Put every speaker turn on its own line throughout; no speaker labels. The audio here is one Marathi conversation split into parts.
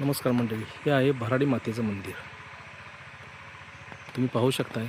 नमस्कार मंडळी हे आहे भराडी मातेचं मंदिर. तुम्ही पाहू शकताय.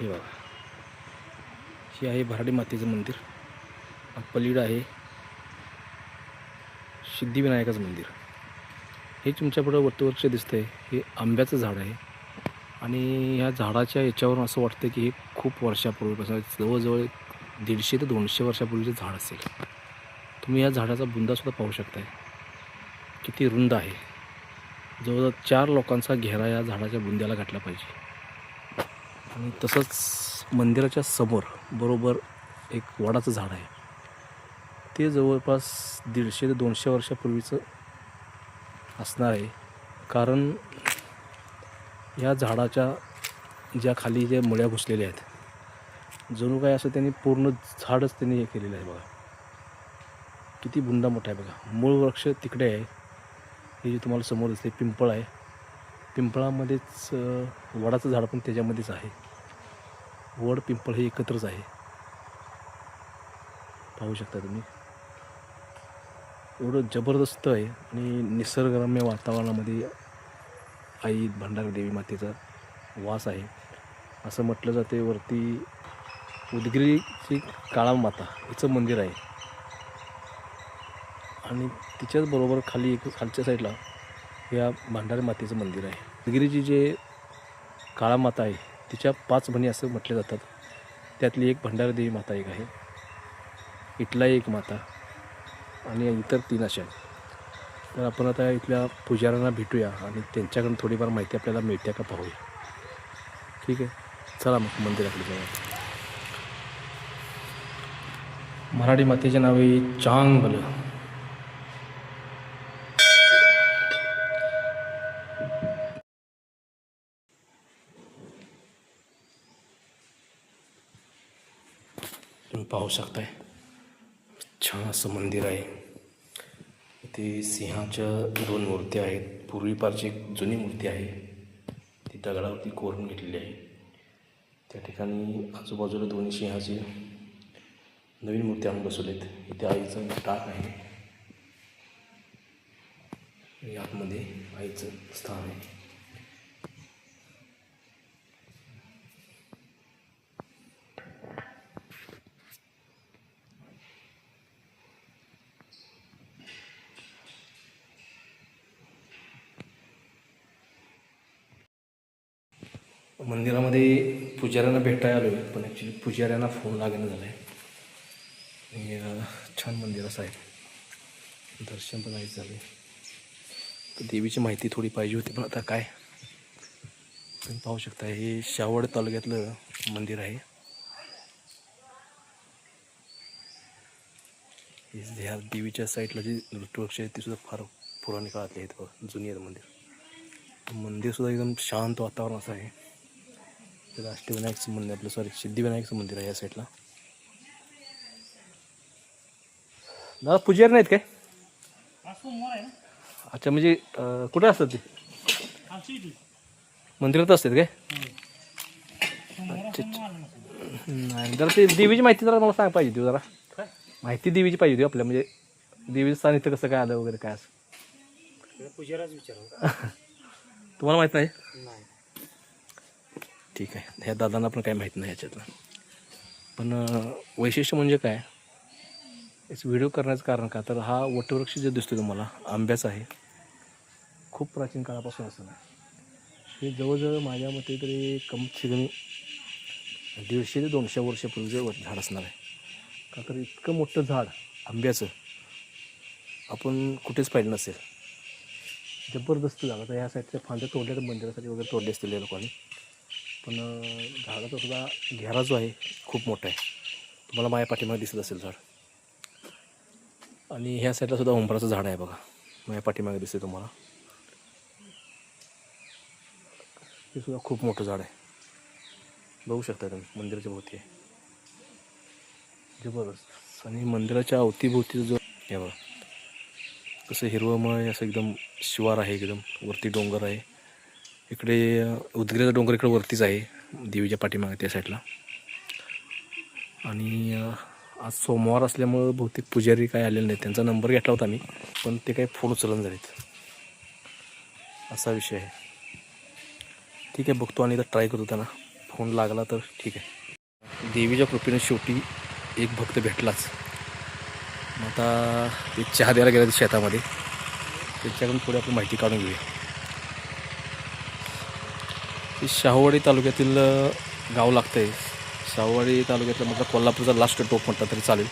हे बघा. हे आहे भराडी मातेचं मंदिर. पलीड आहे सिद्धिविनायकाचं मंदिर. हे तुमच्यापुढं वरती दिसतं आहे हे आंब्याचं झाड आहे. आणि ह्या झाडाच्या याच्यावरून असं वाटतं की हे खूप वर्षापूर्वीपासून जवळजवळ दीडशे ते दोनशे वर्षापूर्वीचं झाड असेल. तुम्ही या झाडाचा बुंदासुद्धा पाहू शकताय. किती रुंद आहे. जवळजवळ चार लोकांचा घेरा या झाडाच्या बुंद्याला घातला पाहिजे. आणि तसंच मंदिराच्या समोर बरोबर एक वडाचं झाड आहे. ते जवळपास दीडशे ते दोनशे वर्षापूर्वीचं असणार आहे. कारण या झाडाच्या ज्या खाली ज्या मुळ्या घुसलेल्या आहेत जणू काय असं त्यांनी पूर्ण झाडच त्यांनी हे केलेलं आहे बघा. किती बुंदा मोठा आहे बघा. मूळ वृक्ष तिकडे आहे. हे जे तुम्हाला समोर दिसते पिंपळ आहे. पिंपळामध्येच वडाचं झाड पण त्याच्यामध्येच आहे. वड पिंपळ हे एकत्रच आहे. पाहू शकता तुम्ही. एवढं जबरदस्त आहे आणि निसर्गरम्य वातावरणामध्ये आई भंडारा देवी मातेचा वास आहे. असं म्हटलं जाते वरती उदगिरीची काळा माता हिचं मंदिर आहे. आणि तिच्याच बरोबर खाली एक खालच्या साईडला या भांडारी मातेचं मंदिर आहे. गिरीची जे काळा माता आहे तिच्या पाच म्हणी असं म्हटले जातात. त्यातली एक भंडारी देवी माता एक आहे. इथला एक माता आणि इतर तीन अशा आहेत. तर आपण आता इथल्या पुजाऱ्यांना भेटूया आणि त्यांच्याकडून थोडीफार माहिती आपल्याला मिळते का पाहूया. ठीक आहे. चला मग मंदिराकडे जाऊया. मराठी मातेचे नाव आहे चांगलं. शकताय छान असं मंदिर आहे. इथे सिंहाच्या दोन मूर्त्या आहेत. पूर्वीपारची एक जुनी मूर्ती आहे. ती दगडावरती कोरून घेतलेली आहे. त्या ठिकाणी आजूबाजूला दोन्ही सिंहाचे नवीन मूर्ती आणून बसवलेत. इथे आईचं टाक आहे. आतमध्ये आईचं स्थान आहे. मंदिरामध्ये पुजाऱ्यांना भेटायला आलो आहे पण ॲक्च्युली पुजाऱ्यांना फोन लागणं झाला आहे छान मंदिर असं आहे. दर्शन पण आहे झाले. तर देवीची माहिती थोडी पाहिजे होती पण आता काय? तुम्ही पाहू शकता हे शावड तालुक्यातलं मंदिर आहे. ह्या देवीच्या साईडला जी नृत्यवृक्ष आहेत ती सुद्धा फार पुराणी काळातली आहेत बघा, जुनी आहेत मंदिर. मंदिरसुद्धा एकदम शांत वातावरण असं आहे. त्याला अष्टविनायकचं मंदिर आपलं सॉरी सिद्धिविनायकचं मंदिर आहे या साईडला दादा पुजारी नाहीत काय? अच्छा म्हणजे अं, कुठे असतात ते? मंदिरात असतात काय? नाही जरा ते देवीची माहिती जरा मला सांग पाहिजे होती जरा. माहिती देवीची पाहिजे होती आपल्या म्हणजे देवीचं स्थान इथं कसं काय आलं वगैरे काय असं.
पुजाराच विचारू
तुम्हाला माहीत नाही. ठीक आहे. ह्या दादांना पण काही माहीत नाही याच्यातलं पण वैशिष्ट्य म्हणजे काय? याचं व्हिडिओ करण्याचं कारण का? तर हा वटवृक्ष जे दिसतो तुम्हाला आंब्याचा आहे. खूप प्राचीन काळापासून असं आहे हे जवळजवळ माझ्या मते तरी कमीत कमी दीडशे ते दोनशे वर्षापूर्वीचं झाड असणार आहे. का तर इतकं मोठं झाड आंब्याचं आपण कुठेच पाहिलं नसेल. जबरदस्त झालं. तर ह्या साईडच्या फांद्या तोडल्या तर मंदिरासाठी वगैरे तोडले असतील या लोकांनी. पण झाडाचा सुद्धा घेरा जो आहे खूप मोठा आहे. तुम्हाला माझ्या पाठीमागे दिसत असेल झाड. आणि ह्या साईडला सुद्धा उंबराचं झाड आहे बघा. माझ्या पाठीमागे दिसते तुम्हाला. हे सुद्धा खूप मोठं झाड आहे. बघू शकता तुम्ही मंदिराच्या भोवती आहे. जबरदस्त आणि मंदिराच्या अवतीभोवती जो हे बघा. कसं हिरवंमय असं एकदम शिवार आहे एकदम वरती डोंगर आहे. इकडे अ, डोंगर इकडे वरतीच आहे देवीच्या पाठीमागे त्या साईडला आणि आज सोमवार असल्यामुळं बहुतेक पुजारी काय आलेले नाही त्यांचा नंबर घेतला होता मी पण ते काही फोन उचलून झालेत असा विषय आहे. ठीक आहे बघतो आणि ट्राय करतो त्यांना. फोन लागला तर ठीक आहे. देवीच्या कृपेने शेवटी एक भक्त भेटलाच. मग आता ते चहा द्यायला गेला शेतामध्ये. त्याच्याकडून थोडी आपण माहिती काढून घेऊया. हे शाहूवाडी तालुक्यातील गाव लागतं आहे शाहूवाडी तालुक्यातलं म्हटलं कोल्हापूरचा लास्ट टोप म्हणतात तरी चालेल.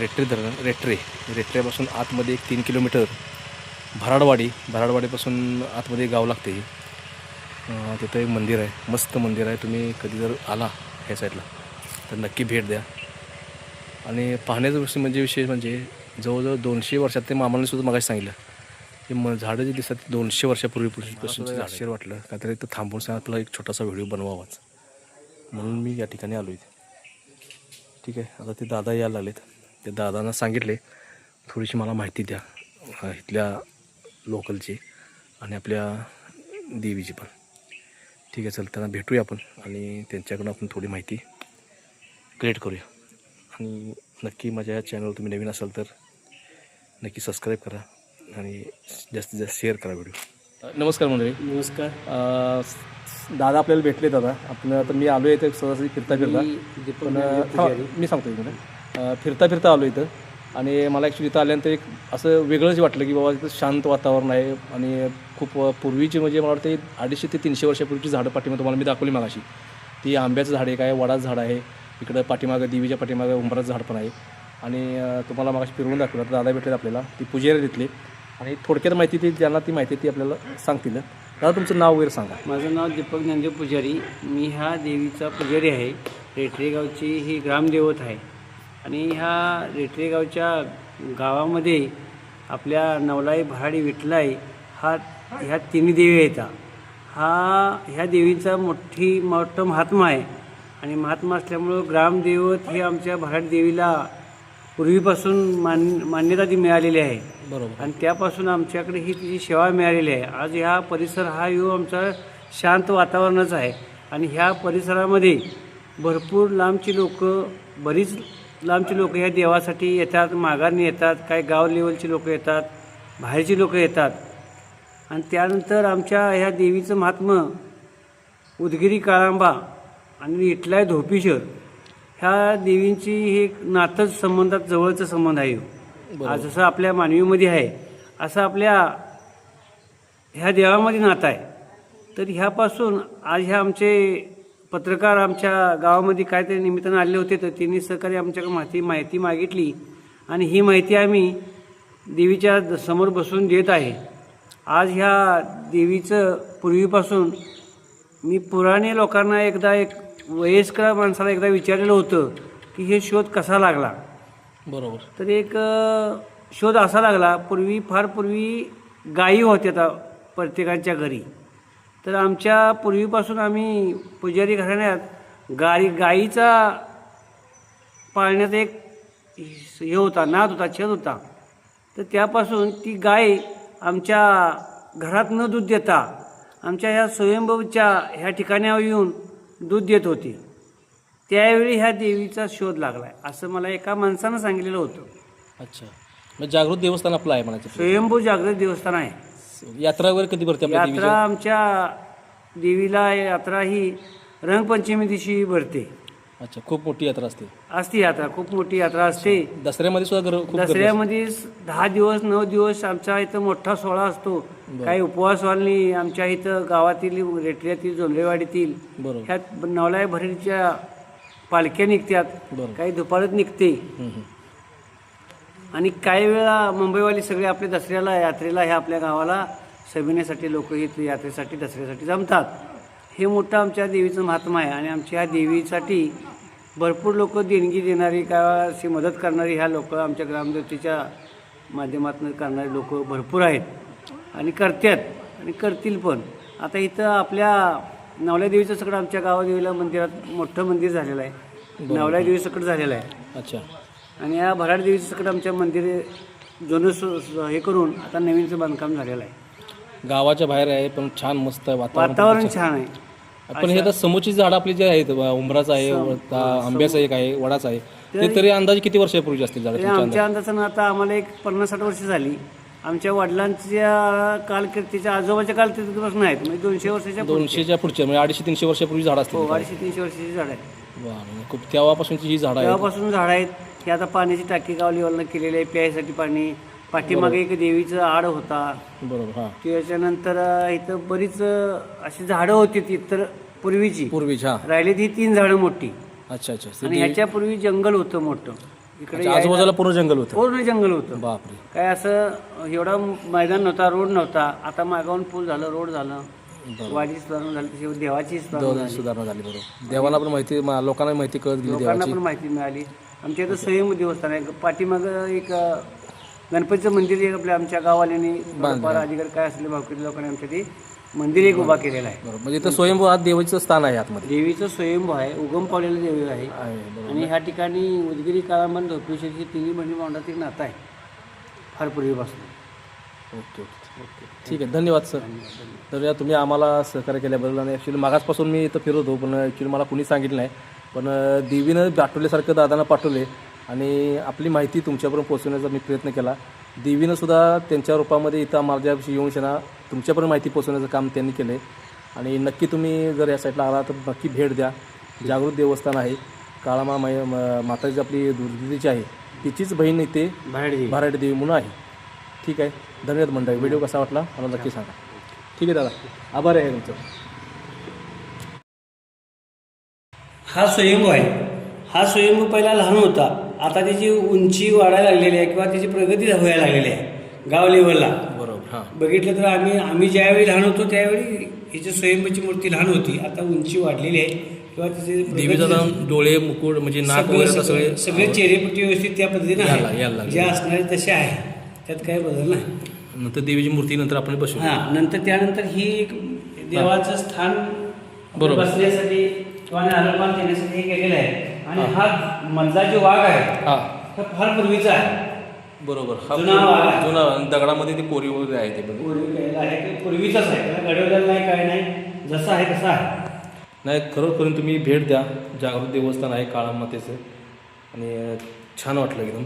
रेट्रे धरण रेट्रे. रेट्रेपासून आतमध्ये एक तीन किलोमीटर. भराडवाडी भराडवाडीपासून आतमध्ये गाव लागते तिथं एक मंदिर आहे. मस्त मंदिर आहे. तुम्ही कधी जर आला ह्या साईडला तर नक्की भेट द्या. आणि पाहण्याचा विषय म्हणजे विशेष म्हणजे जवळजवळ दोनशे वर्षात ते मामाने सुद्धा सांगितलं. हे म झाडं जे दिसतात ते दोनशे वर्षापूर्वीपासून आश्चर्य वाटलं. काहीतरी इथं थांबून सांग आपला एक छोटासा व्हिडिओ बनवावाच. म्हणून मी या ठिकाणी आलो इथे. ठीक आहे आता ते दादा यायला लागलेत. ते दादांना सांगितले थोडीशी मला माहिती द्या इथल्या लोकलची आणि आपल्या देवीची पण. ठीक आहे चल त्यांना भेटूया आपण आणि त्यांच्याकडून आपण थोडी माहिती क्रिएट करूया. आणि नक्की माझ्या या चॅनलवर तुम्ही नवीन असाल तर नक्की सबस्क्राईब करा. आणि जास्तीत जास्त शेअर करा व्हिडिओ नमस्कार मंडळी.
नमस्कार.
दादा आपल्याला भेटले दादा आपलं आता मी आलो इथं सहज फिरता फिरता पण हा. मी सांगतो अं, फिरता फिरता आलो इथं. आणि मला ॲक्च्युली इथं आल्यानंतर एक असं वेगळंच वाटलं की बाबा इथं शांत वातावरण आहे. आणि खूप पूर्वीची म्हणजे मला वाटतं अडीचशे ते तीनशे वर्षापूर्वीची झाडं पाठीमागं तुम्हाला मी दाखवली मागाशी. ती आंब्याचं झाड एक आहे वडाचं झाड आहे. इकडं पाठीमागं देवीच्या पाठीमागं उंबराचं झाड पण आहे. आणि तुम्हाला मागाशी फिरवून दाखवलं. दादा भेटले आपल्याला. ती पुजारी तिथले. आणि थोडक्यात माहिती ती ज्यांना ती माहिती आहे ती आपल्याला सांगतील. दादा तुमचं नाव वगैरे सांगा.
माझं नाव दीपक ज्ञानदेव पुजारी. मी ह्या देवीचा पुजारी आहे. रेटरेगावची ही ग्रामदेवत आहे. आणि ह्या रेटरेगावच्या गावामध्ये आपल्या नवलाई भराडी विठलाई हा ह्या तिन्ही देवी आहेत हा ह्या देवीचा मोठी मोठं महात्मा आहे. आणि महात्मा असल्यामुळं ग्रामदेवत हे आमच्या भराडी देवीला पूर्वीपासून मान मान्यता ती मिळालेली आहे.
बरोबर.
आणि त्यापासून आमच्याकडे ही तिची सेवा मिळालेली आहे आज ह्या परिसर हा यो आमचा शांत वातावरणच आहे. आणि ह्या परिसरामध्ये भरपूर लांबची लोक बरीच लांबची लोक ह्या देवासाठी येतात माघारणी येतात काही गाव लेवलची लोक येतात बाहेरची लोक येतात. आणि त्यानंतर आमच्या ह्या देवीचं महात्म उदगिरी काळांबा आणि इटलाय धोपीशर ह्या देवींची हे एक नातंच संबंधात जवळचं संबंध आहे. आज जसं आपल्या मानवीमध्ये आहे असं आपल्या ह्या देवामध्ये नातं आहे. तर ह्यापासून आज ह्या आमचे पत्रकार आमच्या गावामध्ये काहीतरी निमित्तानं आले होते तर त्यांनी सहकारी आमच्याकडे माहिती माहिती मागितली. आणि ही माहिती आम्ही देवीच्या समोर बसून देत आहे. आज ह्या देवीचं पूर्वीपासून मी पुराणे लोकांना एकदा एक वयस्कर माणसाला एकदा विचारलेलं होतं की हे शोध कसा लागला?
बरोबर.
तर एक शोध असा लागला पूर्वी फार पूर्वी गायी होत्या आता प्रत्येकाच्या घरी. तर आमच्या पूर्वीपासून आम्ही पुजारी घराण्यात गाई गाईचा पाळण्यात एक हे होता नाद होता छेद होता. तर त्यापासून ती गाय आमच्या घरात न दूध देता. आमच्या ह्या स्वयंभूच्या ह्या ठिकाणावर येऊन दूध देत होती. त्यावेळी ह्या देवीचा शोध लागला असं मला एका माणसानं सांगितलेलं होतं.
अच्छा. मग जागृत देवस्थान आपलं आहे म्हणायचं.
स्वयंभू जागृत देवस्थान आहे.
यात्रा वगैरे कधी भरते आपल्या
यात्रा
देवीच्या
आमच्या देवीला यात्रा ही रंगपंचमी दिवशी भरते.
अच्छा खूप मोठी यात्रा असते.
असते यात्रा खूप मोठी यात्रा असते.
दसऱ्यामध्ये सुद्धा गर- खूप गर्दी असते.
दसऱ्यामध्ये दहा दिवस नऊ दिवस आमच्या इथं मोठा सोहळा असतो. काही उपवासवाली आमच्या इथं गावातील रेटऱ्यातील जोंधळेवाडीतील
बरोबर.
ह्यात नवलाय भरणीच्या पालख्या निघतात
बरोबर.
काही दुपारच निघते.
हम्म.
आणि काही वेळा मुंबईवाली सगळे आपल्या दसऱ्याला यात्रेला ह्या आपल्या गावाला सभिनेसाठी लोक इथं यात्रेसाठी दसऱ्यासाठी जमतात. हे मोठं आमच्या देवीचं महात्मा आहे आणि आमच्या ह्या देवीसाठी भरपूर लोक देणगी देणारी का अशी मदत करणारी ह्या लोक आमच्या ग्रामदेवतेच्या माध्यमातून करणारे लोक भरपूर आहेत. आणि करतात आणि करतील पण. आता इथं आपल्या नवल्या देवीचं सगळं आमच्या गावादेवीला मंदिरात मोठं मंदिर झालेलं आहे. नवल्या देवी सकट झालेलं आहे.
अच्छा.
आणि या भराड देवीचं सकट आमच्या मंदिर जुनं हे करून आता नवीनचं बांधकाम झालेलं आहे.
गावाच्या बाहेर आहे पण छान मस्त आहे वातावरण.
छान. आहे.
पण हे आता समोरची झाडं आपली जे आहेत उंबराचं आहे ता- आंब्याचं एक आहे वडाचं आहे. ते तरी अंदाजे किती वर्षापूर्वी असतील झाडं
आमच्या अंदाजानं आता आम्हाला एक पन्नास साठ वर्ष झाली. आमच्या वडिलांच्या कालकीर्तीच्या आजोबाच्या कालकीर्तीपासून आहेत. म्हणजे दोनशे वर्षाच्या?
दोनशेच्या पुढच्या म्हणजे अडीचशे तीनशे वर्षापूर्वी झाडं असतील
हो अडीचशे तीनशे वर्षाची झाड आहेत.
वा, म्हणजे खूप तेव्हापासूनची ही झाडं आहेत.
तेव्हापासून झाड आहेत. ही आता पाण्याची टाकी गाव लेवलनं केलेली आहे प्यायसाठी पाणी. पाठीमागे एक देवीचं आड होता.
बरोबर हां.
त्याच्यानंतर अं, इथं बरीच अं, अशी झाडं होती ती तर पूर्वीची.
पूर्वीच्या हां.
राहिली ती तीन झाडं मोठी.
अच्छा अच्छा. ते
आणि ह्याच्यापूर्वी जंगल होतं मोठं. इकडे
अच्छा, आजूबाजूला पूर्ण जंगल होतं.
पूर्ण जंगल होतं.
बापरे.
काय असं एवढा मैदान नव्हता रोड नव्हता. आता मागावून पूल झालं रोड झालं. वाडी सुधारणा झाली तशी देवाची सुधारणा
दोन
झाली.
सुधारणा झाली बरोबर. देवाला पण माहिती मा- लोकांना माहिती कळत गेली
लोकांना
देवाची.
पण माहिती मिळाली. आमच्या इथं स्वयंभू देवस्थान आहे. पाठीमागं एक अं, गणपतीचं मंदिर एक आपल्या आमच्या गावाल्याने थोडंफार अधिकारी काय असले भावकीत लोकांनी आमच्या ते मंदिर एक उभा केलेलं आहे.
बरोबर. म्हणजे इथं स्वयंभू आज देवाचं स्थान आहे आतमध्ये.
देवीचं स्वयंभू आहे. उगम पावलेलं देवी आहे.
आहे बरोबर.
आणि ह्या ठिकाणी उदगिरी काळामध्ये धोपेश्वर ही तिन्ही बहिणी भावंडात एक नातं आहे. फार पूर्वीपासून
ओके ओके ठीक आहे धन्यवाद सर. तर या तुम्ही आम्हाला सहकार्य केल्याबद्दल आणि ॲक्च्युली मागासपासून मी इथं फिरत होतो पण ॲक्च्युली मला कुणी सांगितलं नाही. पण देवीनं पाठवल्यासारखं दादांना पाठवले आणि आपली माहिती तुमच्यापर्यंत पोहोचवण्याचा मी प्रयत्न केला. देवीनं सुद्धा त्यांच्या रूपामध्ये इथं माझ्याशी येऊन शना तुमच्यापर्यंत माहिती पोहोचवण्याचं काम त्यांनी केलं आहे आणि नक्की तुम्ही जर या साईडला आला तर नक्की भेट द्या. जागृत देवस्थान आहे. काळामा मै म- माताजी आपली दुर्गीची आहे. तिचीच बहीण इथे
बाहेर देवी
म्हणून आहे. ठीक आहे. धन्यवाद मंडळी. व्हिडिओ कसा वाटला? मला नक्की सांगा. ठीक आहे दादा. आभार आहे तुमचं.
हा स्वयंभू आहे. हा स्वयंभू पहिला लहान होता. आता त्याची उंची वाढायला लागलेली आहे किंवा त्याची प्रगती व्हायला लागलेली आहे. गाव लेवलला.
बरोबर हां.
बघितलं तर आम्ही आम्ही ज्यावेळी लहान होतो त्यावेळी हिची स्वयंभूची मूर्ती लहान होती. आता उंची वाढलेली आहे. किंवा तिची
देवीचा डोळे मुकुट म्हणजे नाक
सगळे
वगैरे
सगळे
सगळे
सगळे चेहरेपट्टी व्यवस्थित त्या पद्धतीने आहे. जे असणारे तसे आहे त्यात काही बदल नाही.
नंतर देवीची मूर्ती नंतर आपण बसू.
हा नंतर त्यानंतर ही एक देवाचं स्थान
बरोबर.
बसण्यासाठी किंवा नारळपान देण्यासाठी हे केलेलं आहे. आणि हा. मधला जो वाघ आहे.
हां.
हा फार पूर्वीचा आहे.
बरोबर. हा
जुना
दगडामध्ये ते कोरी वगैरे आहे ते
आहे. पूर्वीचाच आहे. त्याला घडवलेलं नाही काय नाही. जसं आहे तसं आहे.
नाही खरोखरून तुम्ही भेट द्या. जागृत देवस्थान आहे काळामातेचं आणि छान वाटलं एकदम.